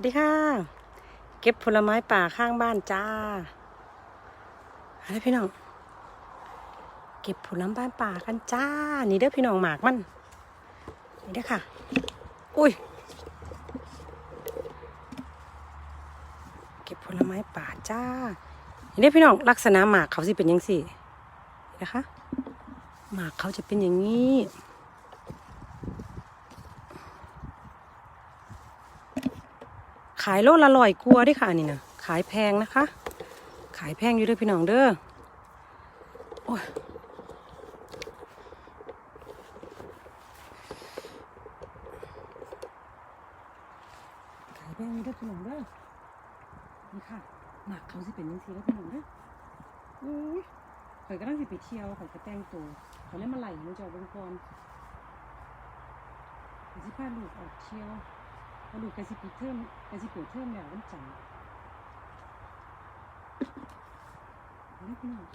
วัสดีค่ะ เก็บผลไม้ป่าข้างบ้านจ้าอะไรพี่น้อง เก็บผลไม้ป่ากันจ้า นี่เด้อพี่น้องหมากมัน นี่เด้อค่ะ อุ้ย เก็บผลไม้ป่าจ้า นี่เด้อพี่น้องลักษณะหมากเขาสิเป็นยังสี่นี่นะคะ หมากเขาจะเป็นอย่างนี้ายโลละร้อยกลัวด้วยค่ะนี่นะขายแพงนะคะ ขายแพงอยู่เด้วยพี่น้องเด้อโอ้ยขายแพงอยู่เด้วยพี่น้องเด้อนี่ค่ะหมากเขาสิเป็นยังไงแล้วพี่น้องเด้อโอ้ยข่อยก็ต้องสิไปเที่ยวข่อยก็แต่งตัวข่อยเล่นมาไหลมันจะเอาบงก่อนข่อยสิพาลูกออกเที่ยว พอลูกกระสิปิดเทอมกระสิเปิดเทอมแล้ววันจันทร์เอาเลยพี่น้อง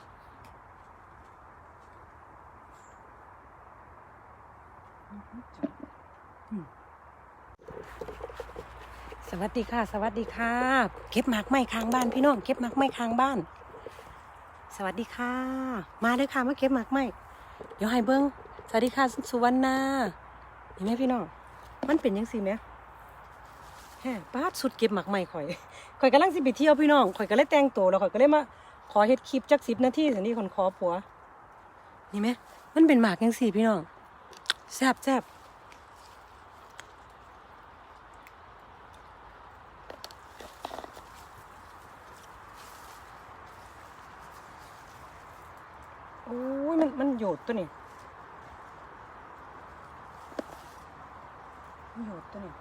จัดอืมสวัสดีค่ะ สวัสดีค่ะ เก็บหมากไม้ค้างบ้านพี่น้องเก็บหมากไม้ค้างบ้าน สวัสดีค่ะ มาเลยค่ะมาเก็บหมากไม้เดี๋ยวให้เบิ้งสวัสดีค่ะสุวรรณาเห็นไหมพี่น้องมันเป็นยังสิไหม ป้าสุดเก็บหมักใหม่ข่อย ข่อยกำลังสิไปเที่ยวพี่น้อง ข่อยก็เลยแต่งตัวแล้วข่อยก็เลยมาขอเฮ็ดคลิปจักสิบนาทีสันนี้คนขอผัว นี่ไหม มันเป็นหมากยังสี่พี่น้อง แซบแซบโอ้ยมันมันโยดตัวนี้มันโยดตัวนี้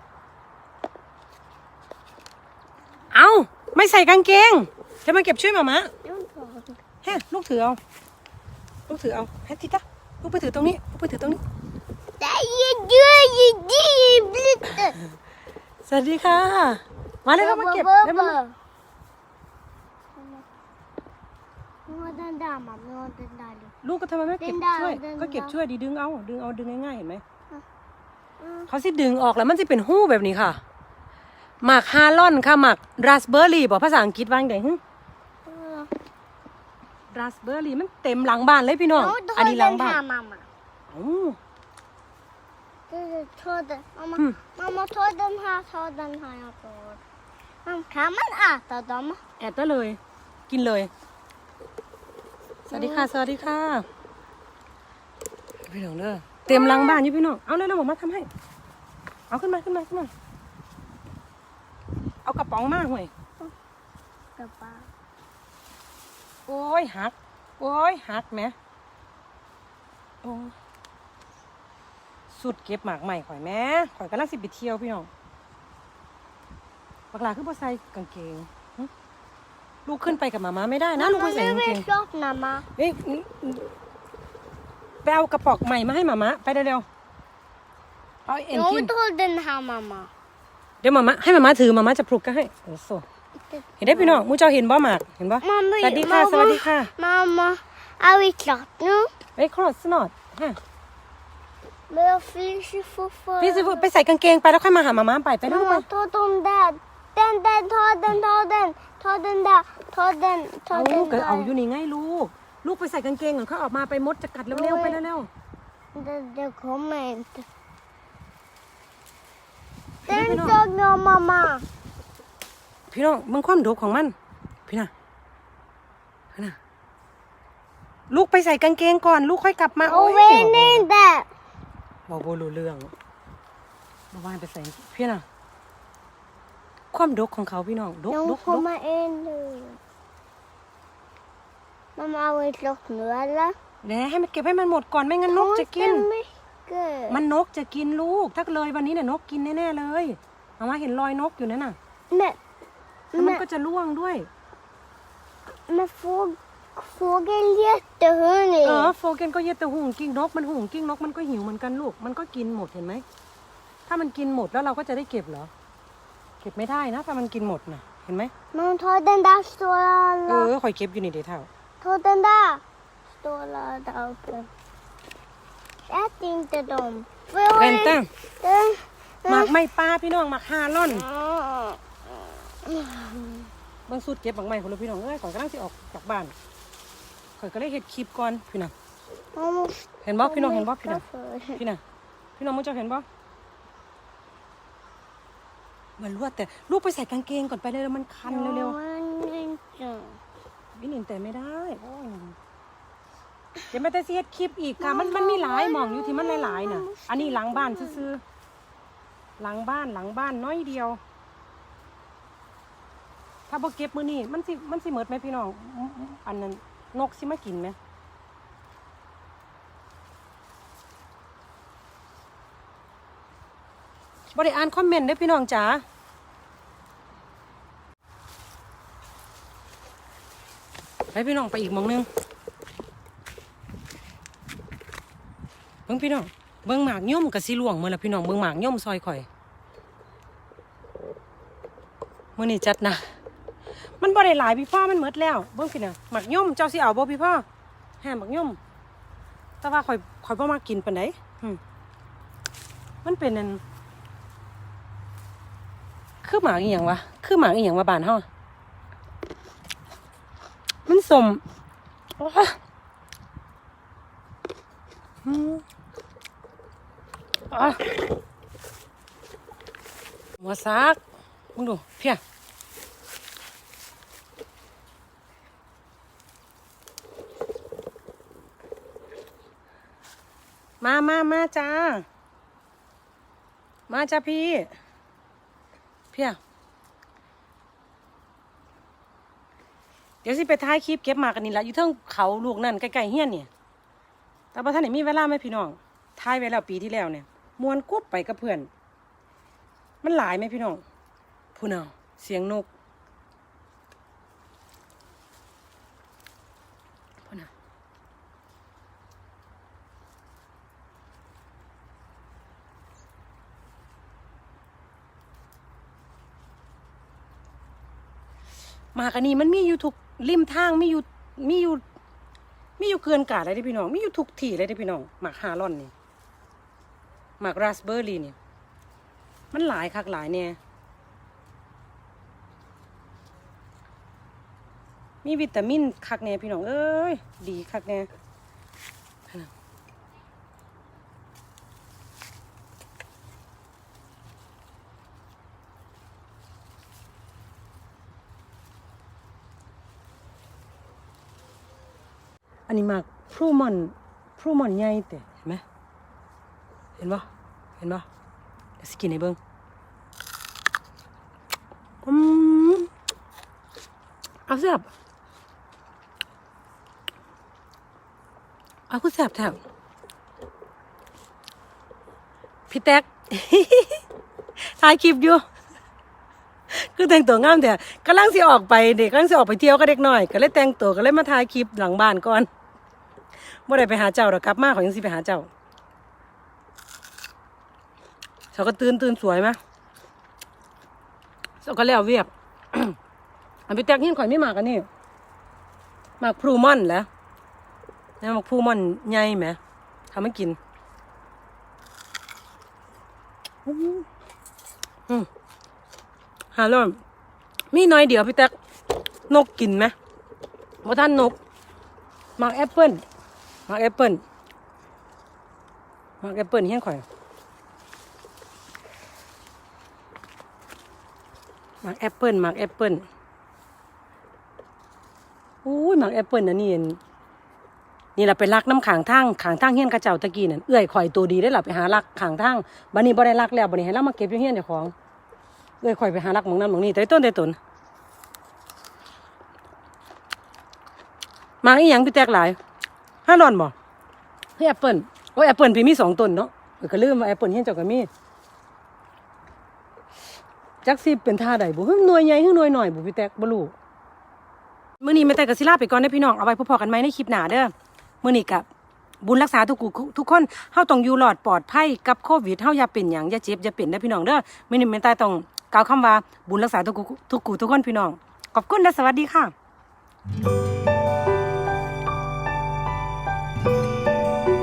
เอา ไม่ใส่กางเกงจะมาเก็บช่วยหมามะแฮ่ลูกถือเอา ลูกถือเอาแฮตติตาลูกไปถือตรงนี้ลูกไปถือตรงนี้สวัสดีค่ะ มาเลยครับมาเก็บได้มาลูกก็ทำไมไม่เก็บเดินได้ช่วยเดินได้ก็เก็บช่วยดีดึงเอา ดึงเอาดึงง่ายๆเห็นไหมเขาสิดึงออกแล้วมันสิเป็นหู้แบบนี้ค่ะ หมากฮาลอนค่ะหมากราสเบอร์รี่บอกภาษาอังกฤษว่าไงฮึราสเบอร์รี่มันเต็มหลังบ้านเลยพี่น้อง อันนี้หลังบ้าน mamma. เอ้า Ta den. Mamma, Mm. mamma ta den här, ta den här. Jag får. Mamma, kan man äta dem? แอบได้เลย กินเลย สวัสดีค่ะ สวัสดีค่ะ พี่น้องเด้อเต็มหลังบ้านอยู่พี่น้อง เอาเลยเราบอกมาทำให้ เอาขึ้นมาขึ้นมาขึ้นมาเอากระ ป๋องมาห่วย Pappa. โอ้ยหัก โอ้ยหักแหมโอ้ยสุดเก็บหมากใหม่ข่อยแหม่ข่อยกำลังสิไปเที่ยวพี่น้องบักหลาคือบ่ใส่กางเกงหึลูกขึ้นไปกับหมามาไม่ได้นะ ลูก Mamma, ไม่ใส่ nu กาง är เก det ง klart mamma. เฮ้ยไปเอากระป๋องใหม่มาให้หมามาไปเร็วๆเอาเอ็น Jag กิน vill ta den här mamma. เดี๋ ยวหมามาให้หมามาถือหมามาจะปลุกก็ให้โอ้โซเห็นได้พี่น้องมูเจ้าเห็นบ่หมากเห็นบ่ Mamma, สวัสดีค่ะสวัสดีค่ะ Mamma, är vi klart nu? เฮ้ยครอสนอดฮะ Men jag finns ju พี่ fortfarande. สิไปใส่กางเกงไปแล้วค่อยมาหาหมามาไปไปลูกไป Mamma, ta dem där. Den, den, ta den, ta den. Ta den där. Ta den, เอา ta ลูก den ก็เอาอ där. ยู่นี่ไงลูก ลูกไปใส่กางเกงก่อนเขาออกมาไปมดจะกัดเร็วๆไปเร็ว Det, det kommer inte. Det är Den bra. såg jag mamma. ๆพี่น้องมึงความดุของมัน พี่น่ะพี่น่ะลูกไปใส่กางเกงก่อน ลูกค่อยกลับมา Och ย vet inte. บอกโบรู้เรื่องบอกว่าให้ไปใส่พี่น่ะ ความดกของเขาพี่น้องดก De ดกดก kommer in nu. Mamma, är vi klart nu eller? เดี๋ยวให้มันเก็บให้มันหมดก่อนไม่งั้นนกจะกิน Inte mycket. มันนกจะกินลูก ถ้าเลยวันนี้เนี่ยนกกินแน่ๆเลยมามาเห็นรอยนกอยู่นั่นน่ะ Men, แล้วมัน men, ก็จะล่วงด้วย men fåg, fågel jättehungrig. เออโฟเกนก็เย็ดแต่หุงกิ้งนกมันหุงกิ้งนกมันก็หิวเหมือนกันลูก มันก็กินหมดเห็นไหม ถ้ามันกินหมดแล้วเราก็จะได้เก็บเหรอ เก็บไม่ได้นะ ถ้ามันกินหมดนะเห็นไหม Men ta den där เอ stora. อคอยเก็บอยู่นี่เดี๋ยวเท่า Ta den där. Stora där uppe. Ät inte dem. Får jag เวนตั้ง den? หมักไม่ปลาพี่น้องหมักฮาล่อน Mm. เบิ่งสุดเก็บบักไม้พุ่นล่ะพี่น้องเอ้ยข่อยกำลังสิออกจากบ้านข่อยก็เลยเฮ็ดคลิปก่อนพี่น่ะเห็นบ่พี่น้องเห็นบ่พี่น่ะพี่น่ะ พี่น้องมึงเจะเห็นบ่มันรวดแต่ลูกไปใส่กางเกงก่อนไปเร็วๆมันคันเร็ว ๆ วินินแต่ไม่ได้โอ้ย เดี๋ยวแม่แต่สิเฮ็ดคลิปอีกค่ะ มันมันมีหลายหม่องอยู่ที่มันหลายๆน่ะ อันนี้หลังบ้านซื่อๆหลังบ้านหลังบ้านน้อยเดียว ถ้าบ่เก็บมื้อนี้มันสิมันสิหมดไหมพี่น้องอืมอืมอันนั้นนกสิมากินไหมบริอ่านคอมเมนต์ได้อพี่น้องจ๋าไปพี่น้องไปอีกหมองหนึง บิ่งพี่น้องเบิ่งหมากย่อมกับสีหลวงเมื่อละพี่น้องเบิ่งหมากย่อมซอยข่อยมื่อนี้จัดนะมันบ่ได้หลายพี่พ่อมันหมดแล้วเบิ่งพี่น่ะหมากย่อมเจ้าสิเอาบ่พี่พ่อแห่หมากย่อมแต่ว่าข่อยข่อยบ่มากินปานใดมันเป็นอันคือหมากอีหยังวะคือหมากอีหยังวะบานเฮาอมันสมโอ้ยอืมอะ หัวซักมึงดูเพียมามามาจ้า มาจ้าพี่ เพียเดี๋ยวสิไปท้ายคลิปเก็บมากันนี่ละอยู่เทิงเขาลูกนั่นใกล้ๆเฮี้ยนเนี่ยแต่ว่าท่านไหนมีเวลาไหมพี่น้องท้ายไว้แล้วปีที่แล้วเนี่ย มวนกุบไปกับเพื่อน มันหลายไหมพี่น้องพูนเอาเสียงนกพูนเอาหมากันนี้มันมีอยู่ทุกริมทางมีอยู่มีอยู่มีอยู่เกินกาดเลยเด้อพี่น้อง มีอยู่ทุกที่เลยเด้อพี่น้องหมากฮารอนนี่ หมากราสเบอร์รี่เนี่ย มันหลายคักหลายเนี่ย มีวิตามินคักแน่พี่น้องเอ้ย ดีคักแน่อันนี้หมากพรูมอนพรูมอนใหญ่แต่เห็นไหม ห็นปะเห็นปะเดี๋ยวสกินให้เบิ้งอืมเอาแซ่บเอาคือแซ่บแท้พี่แท็กถ่ายคลิปอยู่คือแต่งตัวงามแต่กำลังสิออกไปเด็กกำลังสิออกไปเที่ยวก็เด็กหน้อย ก็เลยแต่งตัวก็เลยมาถ่ายคลิปหลังบ้านก่อนบ่ได้ไปหาเจ้าหรอกกลับมาขอยังสิไปหาเจ้า เขาก็ตื่นตื่นสวยไหมเขาก็แล้วเวียบอันไปแตกหินข่อยไม่หมากันนี้หมากพลูมอนแล้วนี่หมากพลูมอนใหญ่ไหมทำให้กินอืมอืมหาเริ่มมีน้อยเดียวพี่แตกนกกินไหมว่าท่านนกหมากแอปเปิลหมากแอปเปิลหมากแอปเปิลเฮี้ยนข่อย หมากแอปเปิลหมากแอปเปิลอุ้ยหมากแอปเปิลนะนี่นี่แหละไปลักน้ำขางทางขางทางเฮี้ยนกระเจ้าตะกี้นั่นเอื้อยข่อยตัวดีได้หลับไปหาลักขางทางบันนี้บ่ได้ลักแล้วบันนี้ให้เรามาเก็บอยู่เฮี้ยนเจ้าของเอื้อยข่อยไปหาลักหมองนั้นหมองนี้แต่ต้นแต่ต้นหมากอีหยังพี่แตกหลายห้าร้อนบ่เฮ้ยแอปเปิลโอ้ยแอปเปิลพี่มีสองต้นเนาะเออก็ลืมว่าแอปเปิลเฮี้ยนเจ้าก็มี จักสิเป็นท่าใดบ่ฮึหน่วยใหญ่ฮึหน่วยหน่อยบ่พี่แตกบ่รู้มื้อนี้แม่แต่ก็สิลาไปก่อนเด้อพี่น้องเอาไว้พบๆกันใหม่ในคลิปหน้าเด้อมื้อนี้ก็บุญรักษาทุกกูทุกคนเฮาต้องอยู่รอดปลอดภัยกับโควิดเฮาอย่าเป็นหยังอย่าเจ็บอย่าเป็นเด้อพี่น้องเด้อมื้อนี้แม่แต่ต้องกล่าวคำว่าบุญรักษาทุกกูทุกกูทุกคนพี่น้องขอบคุณและสวัสดีค่ะ